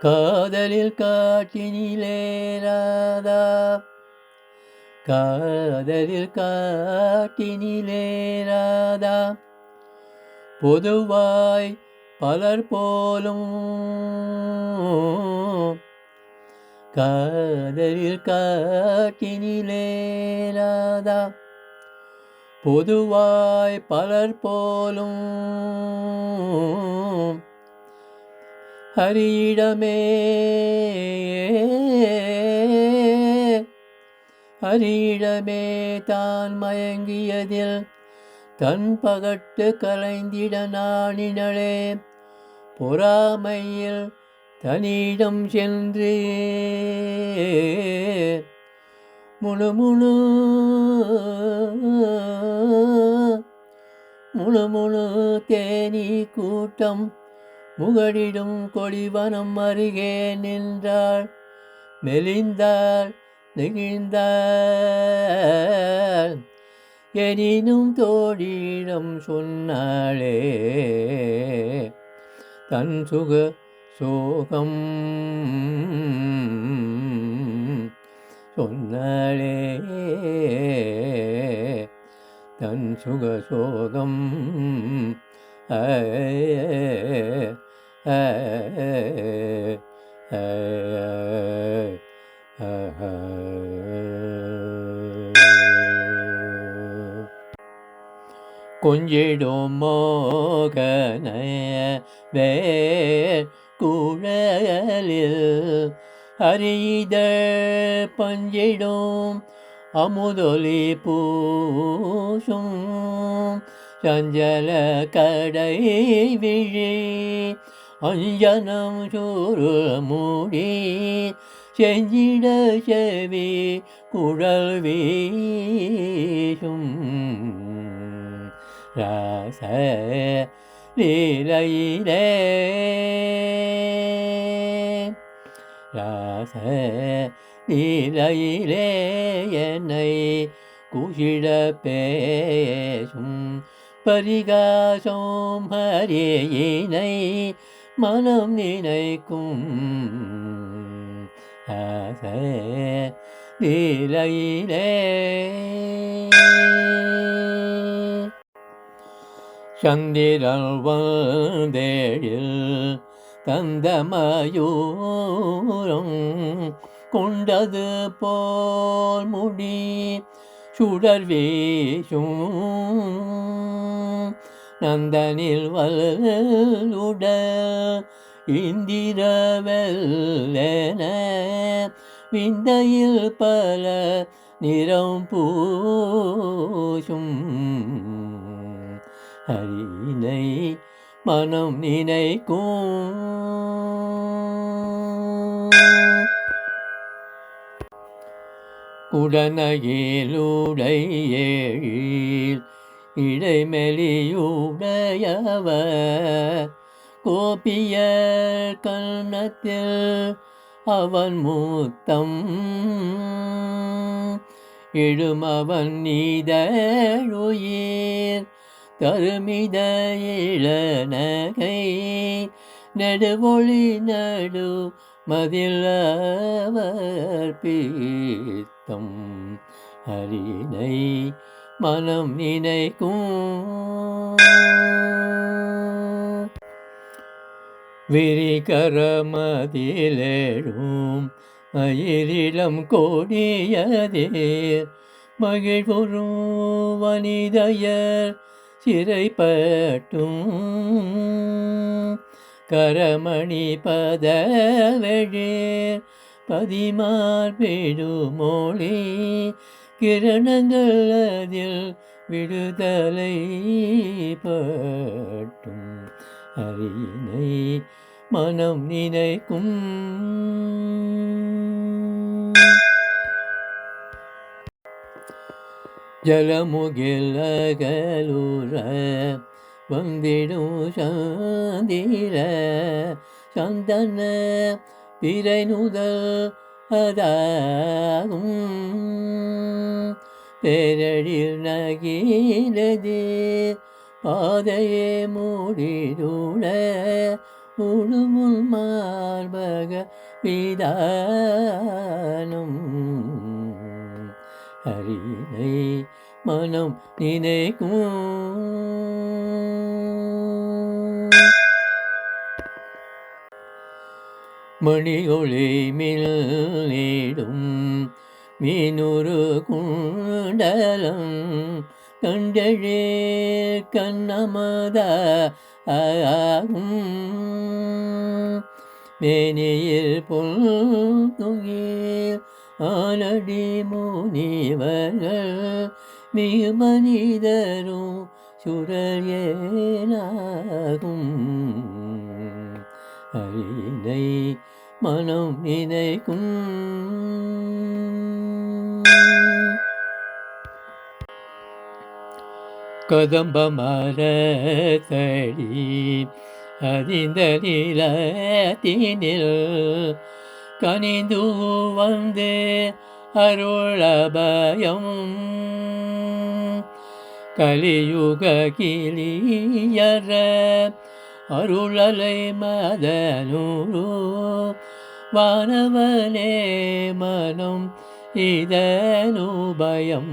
காதலில் காட்டினிலேராதா? காதலில் காட்டினிலேராதா? பொதுவாய் பலர் போலும் காதலில் காட்டினிலேராதா? பொதுவாய் பலர் போலும். ஹரியிடமே. ஹரியிடமே தான் மயங்கியதில் தன் பகட்டு கலைந்திட நாணினளே. பொறாமையில் தனியிடம் சென்று முழு முழு முழு முழு தேனி கூட்டம். முகடிடும் கொடிவனம் அருகே நின்றாள். மெலிந்தாள் நெகிழ்ந்தாள். எனினும் தோழியிடம் சொன்னாளே தன் சுக சோகம். சொன்னாளே தன் சுகசோகம் கொஞ்சிடும் மோகன வேர் குழலில் அரிதழ் பஞ்சிடும் அமுதொலி பூசும் சஞ்சல கடை விழி அஞ்சனம் சூறு மூடி செஞ்சிட செவி குழல் வீசும். ராச லீலையிலே ராச லீலையிலே என்னை குஷிட பேசும். பரிகாசம் ஹரியினை மனம் நினைக்கும். ஆச லீலையிலே சந்திரல் வந்தேழில் தந்தமயூரம் கொண்டது போல் முடி சுடர் வீசும். நந்தனில் வல்லுடல் இந்திரவெல்லென விந்தையில் பல நிறம் பூசும். ஹரினை மனம் நினைக்கும். உடனகிலுடை ஏழில் இடைமெலியுடையவர். கோபிய கண்ணத்தில் அவன் மூத்தம். இழுமவன் நீதழுயிர் கருமித இளநகை நடுவொளி நடு மதிலவர் பீத்தம் ஹரினை மனம் நினைக்கும். விரிகரமதிலேழும் மயிரிடம் கோடியதேர் மகிழ்வுறும் வனிதையர் சிறைப்பட்டும். கரமணி பதவெழேர் பதிமார் மொழி கிரணங்கள் அதில் விடுதலை பட்டும். அறியினை மனம் நினைக்கும். ஜலமுகிலகலுற வந்திடும் சாந்திர சந்தன பிறை நுதல் அதாகும். பேரழில் நகிலது பாதையே மூடிடுட உழுமுள் மார்பக விதானம். மனம் நினைக்கும். மணி ஒளி மில் நீடும் மீனொரு குண்டலம் கண்டழே கண்ணமத ஆகும். மேனியில் பொல் துகில் ஆனடி முனிவர்கள் மிக மனிதரும் சுரேனாகும் அரினை மனம் நினைக்கும். கதம்ப மரத்தடி அறிந்த நிலத்தினில் கனிந்து வந்து அருளபயம். கலியுக கிளியற அருளலை மதனூரு. வானவனே மனம் இதனுபயம்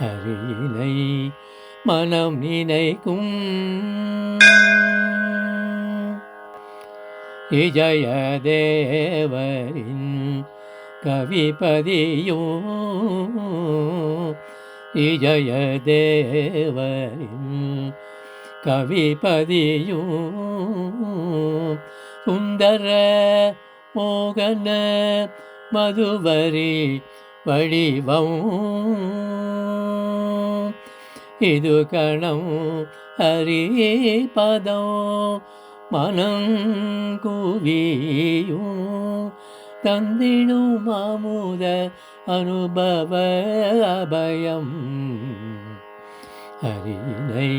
அறியினை மனம் நினைக்கும். கவிபதியோ. இஜய தேவரின் கவிபதியோ. சுந்தர மோகன மதுவரி வடிவம். இது கணம் ஹரிபதம் மனம் குவியும் தந்திடும் மாமுத அனுபவ அபயம். ஹரினை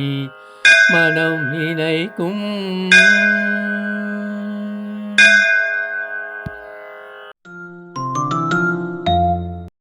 மனம் நினைக்கும்